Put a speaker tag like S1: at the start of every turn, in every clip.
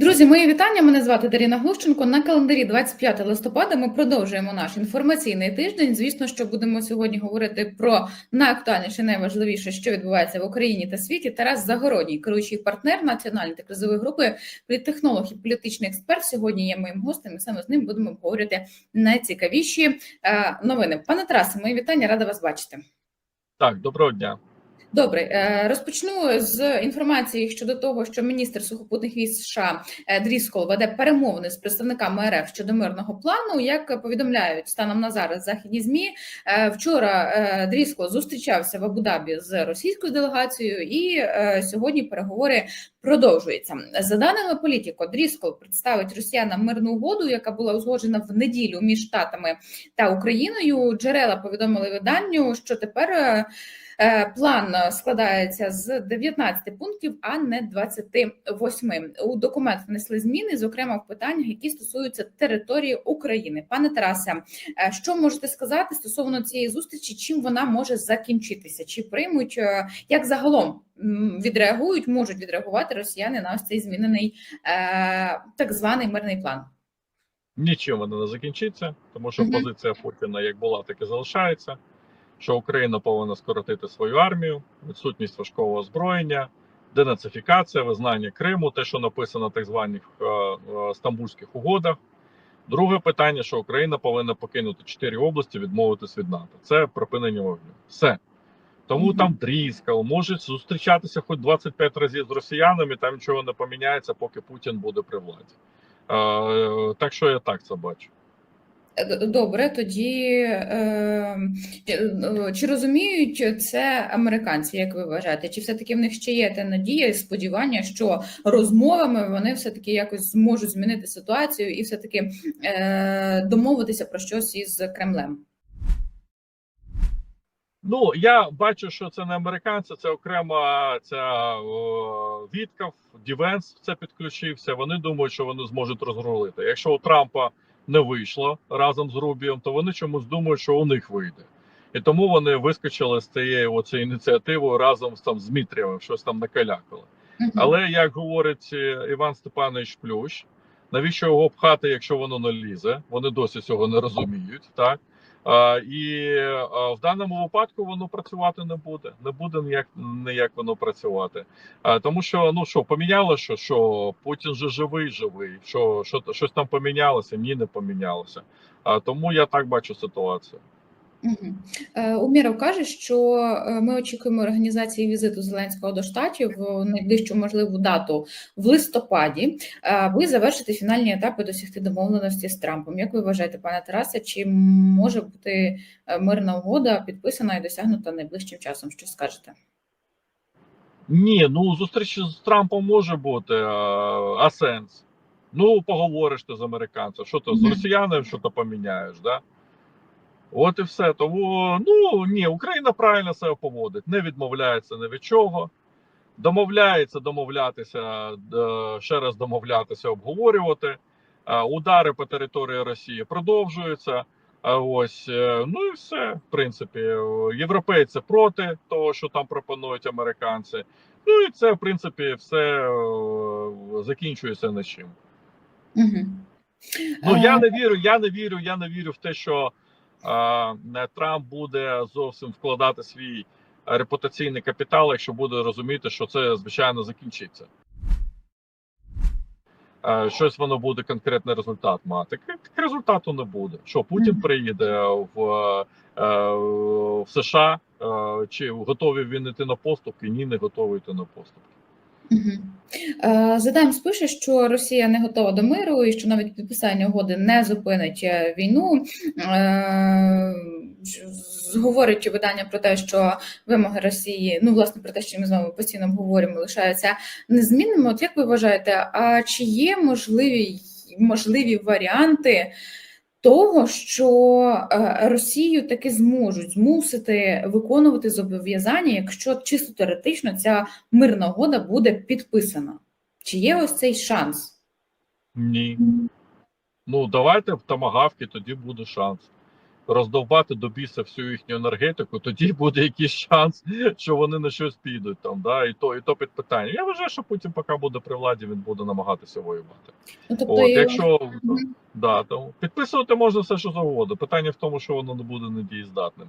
S1: Друзі, мої вітання. Мене звати Даріна Глущенко. На календарі 25 листопада ми продовжуємо наш інформаційний тиждень. Звісно, що будемо сьогодні говорити про найактуальніше, найважливіше, що відбувається в Україні та світі. Тарас Загородній, керуючий партнер національної та кризової групи, політтехнолог і політичний експерт. Сьогодні є моїм гостем. і Саме з ним будемо обговорювати найцікавіші е, новини. Пане Тарасе, мої вітання, рада вас бачити.
S2: Так, доброго дня.
S1: Добре, е, розпочну з інформації щодо того, що міністр сухопутних військ США е, Дріскол веде перемовини з представниками РФ щодо мирного плану. Як повідомляють станом на зараз західні змі, е, вчора Дріскол зустрічався в Абу-Дабі з російською делегацією, і сьогодні переговори продовжуються. За даними політико, Дріскол представить росіянам мирну угоду, яка була узгоджена в неділю між штатами та Україною. Джерела повідомили виданню, що тепер. План складається з 19 пунктів, а не 28. У документ внесли зміни, зокрема в питаннях, які стосуються території України. Пане Тарасе, що можете сказати стосовно цієї зустрічі? Чим вона може закінчитися? Чи приймуть як загалом відреагують, можуть відреагувати росіяни на ось цей змінений так званий мирний план?
S2: Нічим вона не закінчиться, тому що позиція Путіна як була, так і залишається що Україна повинна скоротити свою армію, відсутність важкого озброєння, денацифікація, визнання Криму, те, що написано в так званих е, е, стамбульських угодах. Друге питання, що Україна повинна покинути чотири області, відмовитись від НАТО. Це припинення вогню. Все. Тому mm -hmm. там тріскав, можуть зустрічатися хоч 25 разів з росіянами, там нічого не поміняється, поки Путін буде при владі. Е, Так що я так це бачу.
S1: Добре, тоді е, чи розуміють це американці, як ви вважаєте? Чи все-таки в них ще є та надія і сподівання, що розмовами вони все-таки якось зможуть змінити ситуацію і все-таки е, домовитися про щось із Кремлем?
S2: Ну, я бачу, що це не американці, це окрема ця Віткав, Дівенс це підключився. Вони думають, що вони зможуть розрулити. Якщо у Трампа не вийшло разом з Рубієм, то вони чомусь думають, що у них вийде. І тому вони вискочили з оцією ініціативою разом з там з Дмитрієвим, щось там накалякали. Але як говорить е, Іван Степанович Плющ, навіщо його пхати, якщо воно не лізе? Вони досі цього не розуміють, так і в даному випадку воно працювати не буде. Не буде ніяк ніяк воно працювати. Тому що ну що поміняло, що що Путін же живий, живий. Що що щось там помінялося? Ні, не помінялося. Тому я так бачу ситуацію.
S1: Угу. Уміров каже, що е, ми очікуємо організації візиту Зеленського до штатів в найближчу можливу дату в листопаді. Ви завершите фінальні етапи досягти домовленості з Трампом. Як ви вважаєте, пане Тарасе, чи може бути е, мирна угода підписана і досягнута найближчим часом? Що скажете?
S2: Ні, ну зустріч з Трампом може бути а сенс. Ну поговориш ти з американцем, що ти з росіянами, що то поміняєш, да? От і все. Тому ну ні, Україна правильно себе поводить, не відмовляється ні від чого. Домовляється домовлятися, ще раз домовлятися, обговорювати. Удари по території Росії продовжуються. Ось е, ну і все. В принципі, європейці проти того, що там пропонують американці. Ну і це, в принципі, все е, закінчується нічим. Угу. Ну я не вірю, я не вірю, я не вірю в те, що. Трамп буде зовсім вкладати свій репутаційний капітал, якщо буде розуміти, що це звичайно закінчиться. Щось воно буде конкретний результат мати. результату не буде. Що Путін приїде в в США, чи готові він йти на поступки? Ні, не готовий йти на поступки.
S1: Угу. Задам спише, що Росія не готова до миру і що навіть підписання угоди не зупинить е, війну. Е, говорить видання про те, що вимоги Росії, ну власне про те, що ми з вами постійно обговорюємо, лишаються незмінними. От як ви вважаєте, а чи є можливі можливі варіанти? Того, що е, Росію таки зможуть змусити виконувати зобов'язання, якщо чисто теоретично ця мирна угода буде підписана. Чи є ось цей шанс?
S2: Ні. Ну давайте в Тамагавки тоді буде шанс. Роздовбати до біса всю їхню енергетику, тоді буде якийсь шанс, що вони на щось підуть там. Да? І то, і то під питання. Я вважаю, що Путін, поки буде при владі, він буде намагатися воювати.
S1: Ну, тобто,
S2: От, якщо да, то підписувати можна все, що завгодно. Питання в тому, що воно не буде недієздатним.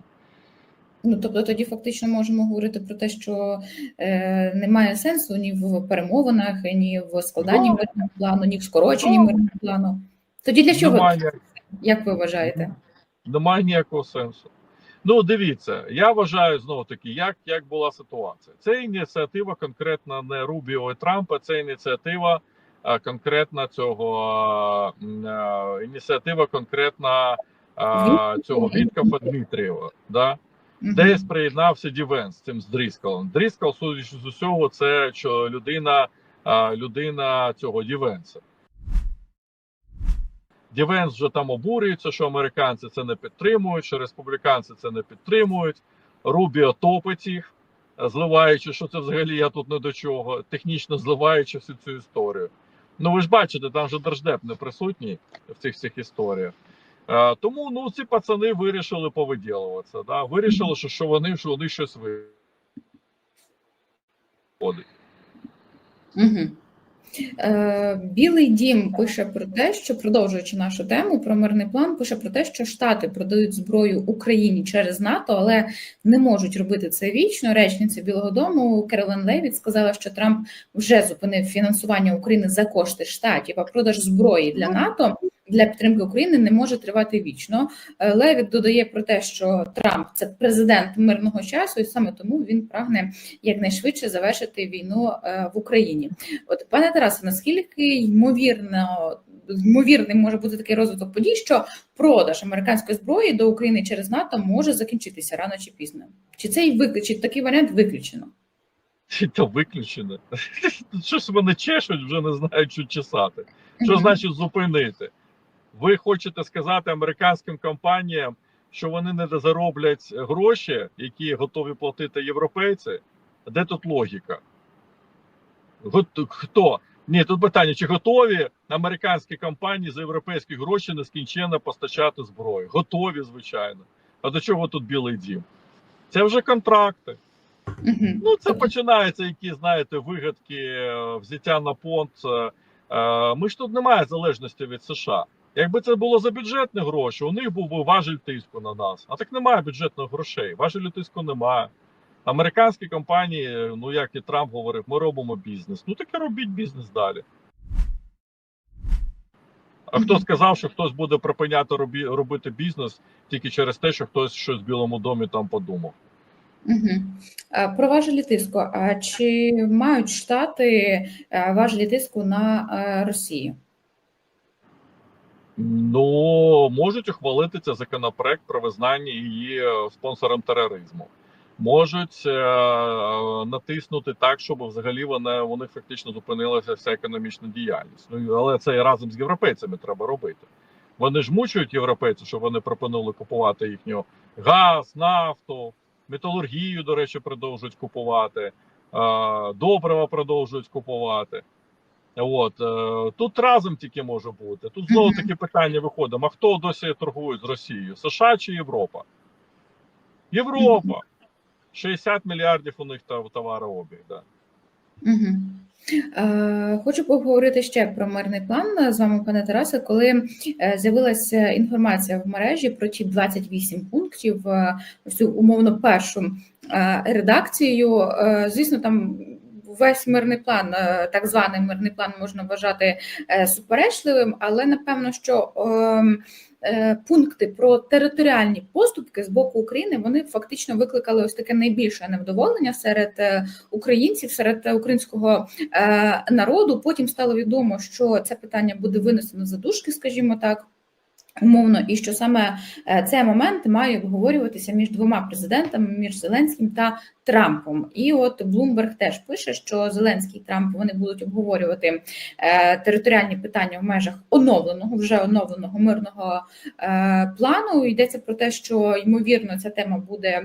S1: Ну, тобто тоді фактично можемо говорити про те, що е, немає сенсу ні в перемовинах, ні в складанні мирного плану, ні в скороченні мирного плану. Тоді для чого, як ви вважаєте?
S2: Немає ніякого сенсу. Ну, дивіться, я вважаю знову таки, як, як була ситуація. Це ініціатива конкретно не Рубіо і Трампа, це ініціатива конкретно цього ініціатива конкретно цього Віткафа Дмитрієва. Да? Десь приєднався Дівен з цим з Дріскалом. Дріскал, судячи з усього, це що людина, людина цього Дівенса. Дівенс вже там обурюється, що американці це не підтримують, що республіканці це не підтримують. Рубіо топить їх, зливаючи, що це взагалі я тут не до чого, технічно зливаючи всю цю історію. Ну ви ж бачите, там же держдеп не присутній в цих всіх історіях. Е, тому ну ці пацани вирішили повиділуватися. Да? Вирішили, що, що вони що вони щось виходить.
S1: Угу. Е, Білий дім пише про те, що продовжуючи нашу тему про мирний план, пише про те, що Штати продають зброю Україні через НАТО, але не можуть робити це вічно. Речниця Білого Дому Керолен Левіт сказала, що Трамп вже зупинив фінансування України за кошти штатів, а продаж зброї для НАТО для підтримки України не може тривати вічно. Е, додає про те, що Трамп це президент мирного часу, і саме тому він прагне якнайшвидше завершити війну е, в Україні. От пане Тарасе, наскільки ймовірно ймовірним може бути такий розвиток подій, що продаж американської зброї до України через НАТО може закінчитися рано чи пізно? Чи цей вик... чи такий варіант виключено?
S2: То виключено? Щось мене чешуть, вже не знають, що чесати. Що значить зупинити? Ви хочете сказати американським компаніям, що вони не зароблять гроші, які готові платити європейці? Де тут логіка? Хто? Ні, тут питання: чи готові американські компанії за європейські гроші нескінченно постачати зброю? Готові, звичайно. А до чого тут білий дім? Це вже контракти. Ну, це починається, які, знаєте, вигадки, е, взяття на понт. Е, е, Ми ж тут немає залежності від США. Якби це було за бюджетні гроші, у них був би важель тиску на нас. А так немає бюджетних грошей. Важелю тиску немає. Американські компанії, ну як і Трамп говорив, ми робимо бізнес. Ну таки робіть бізнес далі. А хто сказав, що хтось буде припиняти робі- робити бізнес тільки через те, що хтось щось в Білому домі там подумав?
S1: А, Про важелі тиску. А чи мають штати е, важелі тиску на е, Росію?
S2: Ну, можуть ухвалити законопроект про визнання її е, спонсором тероризму. Можуть е, натиснути так, щоб взагалі вони, вони фактично зупинилася вся економічна діяльність. Ну але це і разом з європейцями треба робити. Вони ж мучують європейців, щоб вони припинили купувати їхню газ, нафту, металургію, до речі, продовжують купувати, е, добрива продовжують купувати. От е, тут разом тільки може бути. Тут знову таке питання виходить: а хто досі торгує з Росією? США чи Європа? Європа. 60 мільярдів у них товарообіг. Да.
S1: Угу. Е, хочу поговорити ще про мирний план з вами, пане Тарасе. Коли е, з'явилася інформація в мережі про ті 28 пунктів, цю умовно першу редакцію, звісно, там. Весь мирний план, е, так званий мирний план, можна вважати е, суперечливим, але напевно, що ем, е, пункти про територіальні поступки з боку України вони фактично викликали ось таке найбільше невдоволення серед українців, серед українського народу. Потім стало відомо, що це питання буде винесено за дужки, скажімо так. Умовно, і що саме е, цей момент має обговорюватися між двома президентами, між Зеленським та Трампом. І от Блумберг теж пише, що Зеленський і Трамп вони будуть обговорювати е, територіальні питання в межах оновленого, вже оновленого мирного е, плану. Йдеться про те, що ймовірно ця тема буде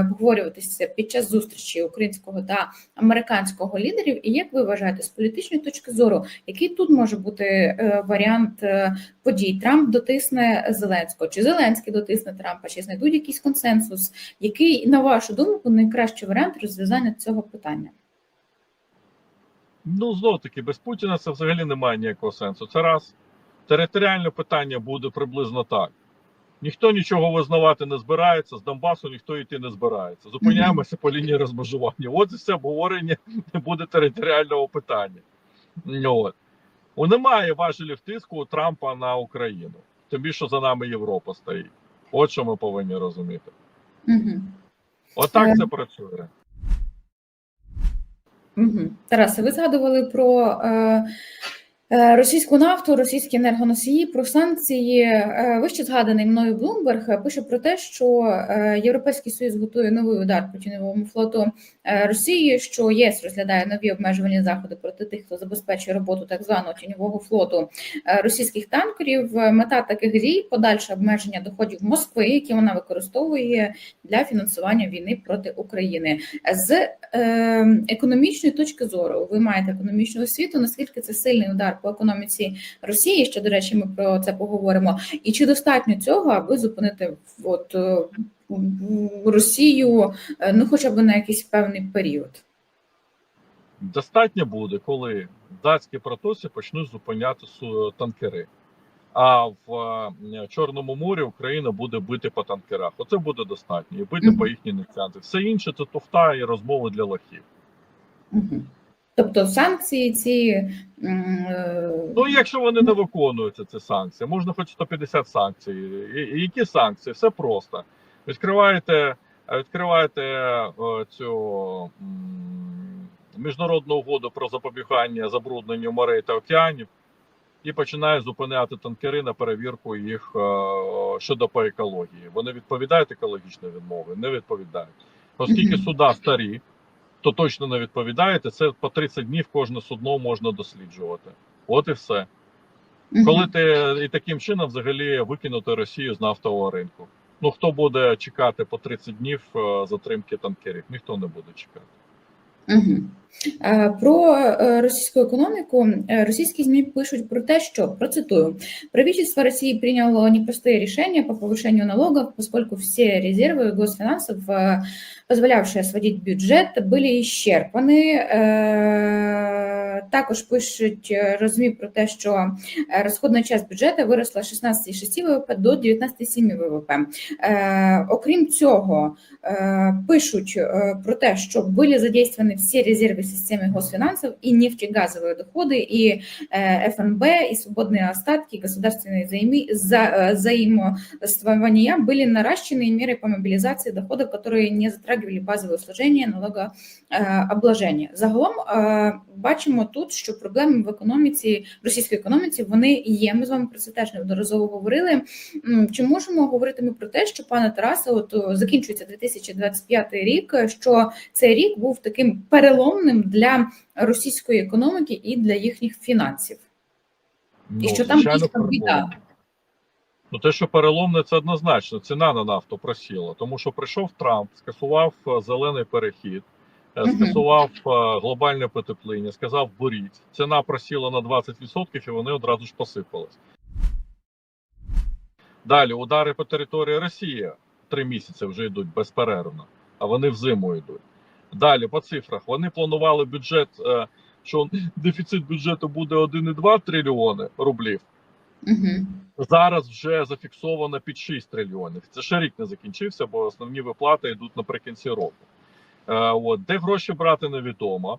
S1: обговорюватися під час зустрічі українського та американського лідерів. І як ви вважаєте, з політичної точки зору, який тут може бути варіант подій? Трамп Дотисне Зеленського, чи Зеленський дотисне Трампа, чи знайдуть якийсь консенсус, який, на вашу думку, найкращий варіант розв'язання цього питання?
S2: Ну, знову таки, без Путіна це взагалі немає ніякого сенсу. Це раз. Територіальне питання буде приблизно так. Ніхто нічого визнавати не збирається, з Донбасу ніхто йти не збирається. Зупиняємося по лінії розмежування. От і все обговорення не буде територіального питання. От. У немає важелів тиску у Трампа на Україну. Тим більше за нами Європа стоїть. От що ми повинні розуміти.
S1: Угу.
S2: Отак
S1: Е,
S2: це працює.
S1: Угу. Тарасе, ви згадували про е, російську нафту, російські енергоносії, про санкції. Е, вище згаданий мною Блумберг пише про те, що е, Європейський Союз готує новий удар по тіньовому флоту е, Росії, що ЄС розглядає нові обмежувальні заходи проти тих, хто забезпечує роботу так званого тіньового флоту е, російських танкерів. Мета таких дій подальше обмеження доходів Москви, які вона використовує для фінансування війни проти України. З е, економічної точки зору, ви маєте економічну освіту. Наскільки це сильний удар по економіці Росії? Що до речі, ми про це поговоримо. І чи достатньо цього, аби зупинити от е, Росію, е, ну хоча б на якийсь певний період?
S2: Достатньо буде, коли в датській протоці почнуть зупиняти танкери. А в е, Чорному морі Україна буде бити по танкерах. Оце буде достатньо. І бити
S1: Мгм.
S2: по їхній нефтянці. Все інше це туфта і розмови для лохів.
S1: Угу. Тобто санкції ці е,
S2: Ну, якщо вони не виконуються, ці санкції, можна хоч 150 санкцій. І, які санкції? Все просто. Відкриваєте, відкриваєте е, цю міжнародну угоду про запобігання забрудненню морей та океанів і починає зупиняти танкери на перевірку їх е, щодо по екології. Вони відповідають екологічні відмови? Не відповідають. Оскільки суда старі, то точно не відповідаєте. Це по 30 днів кожне судно можна досліджувати. От і все.
S1: Угу.
S2: Коли ти і таким чином взагалі викинути Росію з нафтового ринку. Ну хто буде чекати по 30 днів е, затримки танкерів? Ніхто не буде чекати.
S1: Мгм. Е, Про е, російську економіку е, російські ЗМИ пишут про те, что, процитую, правительство России приняло непростые решения по повышению налогов, поскольку все резервы госфинансов, э, позволявшие сводить бюджет, были исчерпаны. Е, Також пишуть е, РОЗМІ про те, що е, розходна часть бюджету виросла з 16,6 ВВП до 19,7 ВВП. Е, Окрім цього, Э, пишут э, про те, что были задействованы все резервы системы госфинансов и нефтегазовые доходы, и э, ФНБ, и свободные остатки, и государственные заимы, за, э, взаимоствования были наращены и меры по мобилизации доходов, которые не затрагивали базовые сложения налогообложення. Загалом е, бачимо тут, що проблеми в економіці, в російській економіці вони є. Ми з вами про це теж неодноразово говорили. Чи можемо говорити ми про те, що пане Тарасе, от закінчується 2025 рік, що цей рік був таким переломним для російської економіки і для їхніх фінансів, і що там
S2: Ну,
S1: дійсно біда.
S2: Ну, те, що переломне, це однозначно. Ціна на нафту просіла, тому що прийшов Трамп, скасував е, зелений перехід. Скасував е, глобальне потепління, сказав боріть. Ціна просіла на 20% і вони одразу ж посипались. Далі удари по території Росії три місяці вже йдуть безперервно, а вони взиму йдуть. Далі по цифрах вони планували бюджет, е, що дефіцит бюджету буде 1,2 трильйони рублів.
S1: Угу.
S2: Зараз вже зафіксовано під 6 трильйонів. Це ще рік не закінчився, бо основні виплати йдуть наприкінці року. Е, от, де гроші брати невідомо.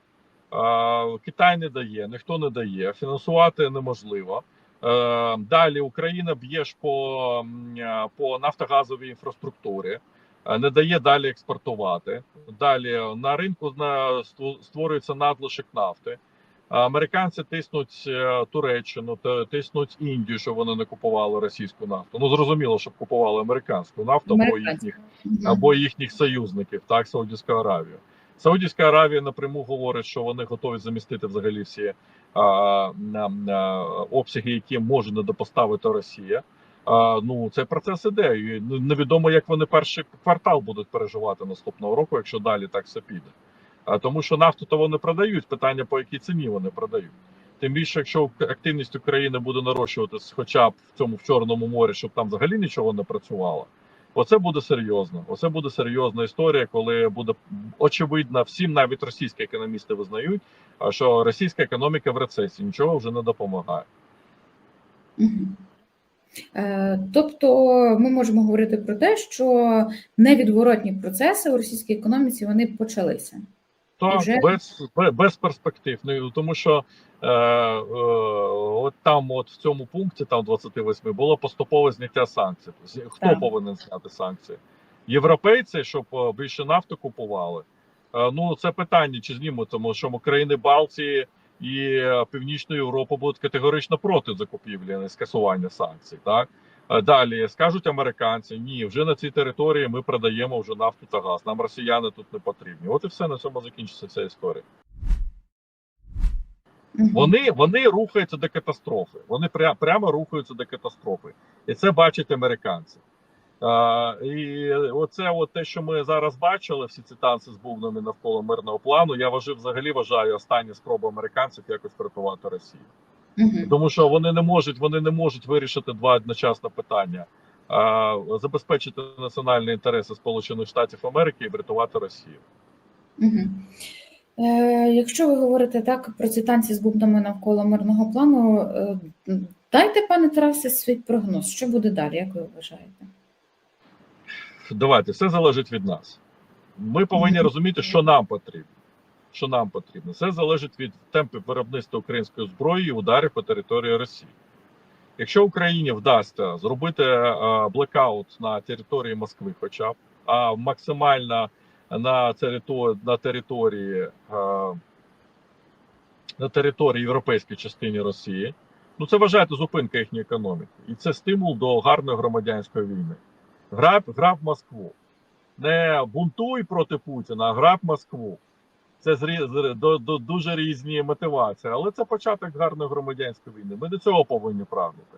S2: Е, Китай не дає, ніхто не дає, фінансувати неможливо. Е, далі Україна б'є ж по, по нафтогазовій інфраструктурі, не дає далі експортувати. Далі на ринку створюється надлишок нафти. Американці тиснуть е, Туреччину, тиснуть Індію, щоб вони не купували російську нафту. Ну зрозуміло, щоб купували американську нафту або їхніх або їхніх союзників, так Саудівська Аравія. Саудівська Аравія напряму говорить, що вони готові замістити взагалі всі а, на обсяги, які може недопоставити Росія. А, ну цей процес іде. І невідомо, як вони перший квартал будуть переживати наступного року, якщо далі так все піде. А тому, що нафту то вони продають. Питання по якій ціні вони продають. Тим більше, якщо активність України буде нарощуватись хоча б в цьому в Чорному морі, щоб там взагалі нічого не працювало. Оце буде серйозно. Оце буде серйозна історія, коли буде очевидно, всім навіть російські економісти визнають, що російська економіка в рецесії нічого вже не допомагає.
S1: Е, Тобто ми можемо говорити про те, що невідворотні процеси у російській економіці вони почалися.
S2: Так,
S1: Вже?
S2: без, без, перспектив. Ну, тому що е, е, от там, от в цьому пункті, там 28, було поступове зняття санкцій. Хто
S1: Так.
S2: повинен зняти санкції? Європейці, щоб е, більше нафти купували. Е, ну, це питання, чи знімуть, тому що країни Балтії і е, Північної Європи будуть категорично проти закупівлі, не скасування санкцій. Так? Е, Далі скажуть американці: ні, вже на цій території ми продаємо вже нафту та газ. Нам росіяни тут не потрібні. От і все на цьому закінчиться ця історія. Вони вони рухаються до катастрофи. Вони пря, прямо рухаються до катастрофи, і це бачать американці. А, і оце, от те, що ми зараз бачили, всі ці танці з бубнами навколо мирного плану. Я вважаю, взагалі вважаю останні спроби американців якось врятувати Росію.
S1: Мгм.
S2: Тому що вони не можуть, вони не можуть вирішити два одночасно питання: а, забезпечити національні інтереси Сполучених Штатів Америки і врятувати Росію.
S1: Е, Якщо ви говорите так про ці танці з бубнами навколо мирного плану, е, дайте, пане Тарасе, свій прогноз. Що буде далі, як ви вважаєте?
S2: Давайте, все залежить від нас. Ми повинні розуміти, що нам потрібно. Що нам потрібно. Все залежить від темпів виробництва української зброї і ударів по території Росії. Якщо Україні вдасться зробити е, блекаут на території Москви, хоча б, а максимально на території, на території, е, на території європейської частини Росії, ну це вважайте зупинка їхньої економіки. І це стимул до гарної громадянської війни. Граб, граб Москву. Не бунтуй проти Путіна, а граб Москву. Це до, до, дуже різні мотивації, але це початок гарної громадянської війни. Ми до цього повинні прагнути.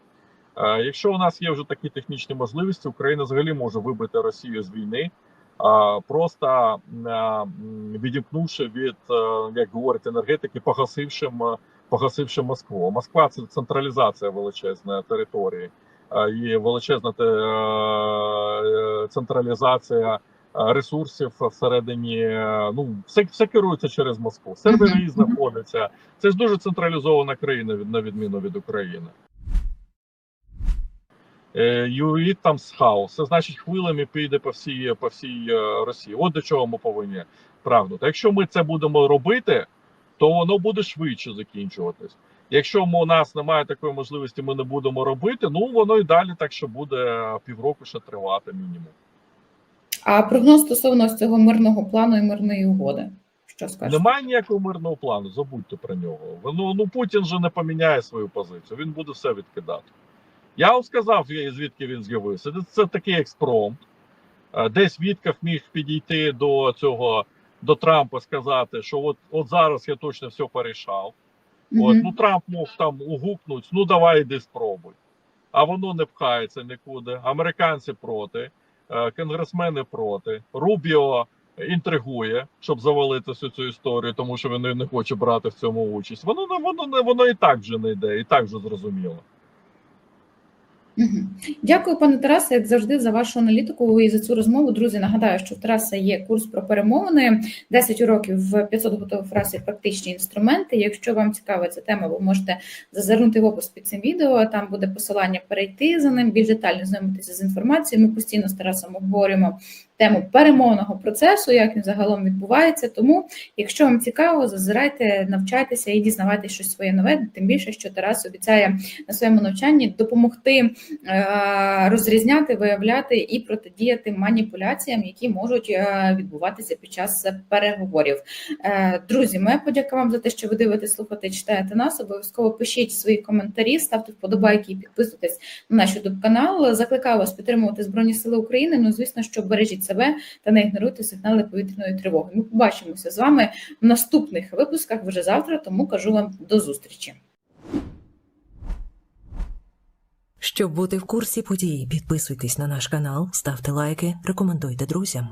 S2: Е, якщо у нас є вже такі технічні можливості, Україна взагалі може вибити Росію з війни, просто е, відімкнувши від, е, як говорять енергетики, погасивши, погасивши Москву. Москва це централізація величезної території і величезна централізація ресурсів всередині. е, Ну, все, все керується через Москву. Сервери знаходяться. Це ж дуже централізована країна на відміну від України. Е, там з хаос. Це значить хвилями піде по всій по всій е, Росії. От до чого ми повинні прагнути. Якщо ми це будемо робити, то воно буде швидше закінчуватись. Якщо ми, у нас немає такої можливості, ми не будемо робити. Ну воно і далі так, що буде півроку ще тривати мінімум.
S1: А прогноз стосовно цього мирного плану і мирної угоди. Що скажете?
S2: Немає ніякого мирного плану. Забудьте про нього. Ну, ну Путін же не поміняє свою позицію. Він буде все відкидати. Я вам сказав, звідки він з'явився. Це, такий експромт. Е, Десь Вітков міг підійти до цього до Трампа сказати, що от, от зараз я точно все порішав. От, ну Трамп мог там угукнути, ну давай іди спробуй. А воно не пхається нікуди. Американці проти, конгресмени проти. Рубіо інтригує, щоб завалити всю цю історію, тому що він не хоче брати в цьому участь. Воно воно воно і так вже не йде, і так вже зрозуміло.
S1: Дякую, пане Тарасе, як завжди, за вашу аналітику і за цю розмову. Друзі, нагадаю, що в Тараса є курс про перемовини, 10 уроків в 500 готових фраз і практичні інструменти. Якщо вам цікава ця тема, ви можете зазирнути в опис під цим відео. Там буде посилання перейти за ним, більш детально знайомитися з інформацією. Ми постійно з Тарасом обговорюємо тему перемовного процесу, як він загалом відбувається. Тому, якщо вам цікаво, зазирайте, навчайтеся і дізнавайтеся щось своє нове. Тим більше, що Тарас обіцяє на своєму навчанні допомогти е, розрізняти, виявляти і протидіяти маніпуляціям, які можуть е, відбуватися під час переговорів. Е, Друзі, моя подяка вам за те, що ви дивитесь, слухаєте, читаєте нас. Обов'язково пишіть свої коментарі, ставте вподобайки і підписуйтесь на наш youtube канал. Закликаю вас підтримувати Збройні Сили України. Ну, звісно, що бережіть себе та не ігноруйте сигнали повітряної тривоги. Ми побачимося з вами в наступних випусках вже завтра. Тому кажу вам до зустрічі.
S3: Щоб бути в курсі подій, підписуйтесь на наш канал, ставте лайки, рекомендуйте друзям.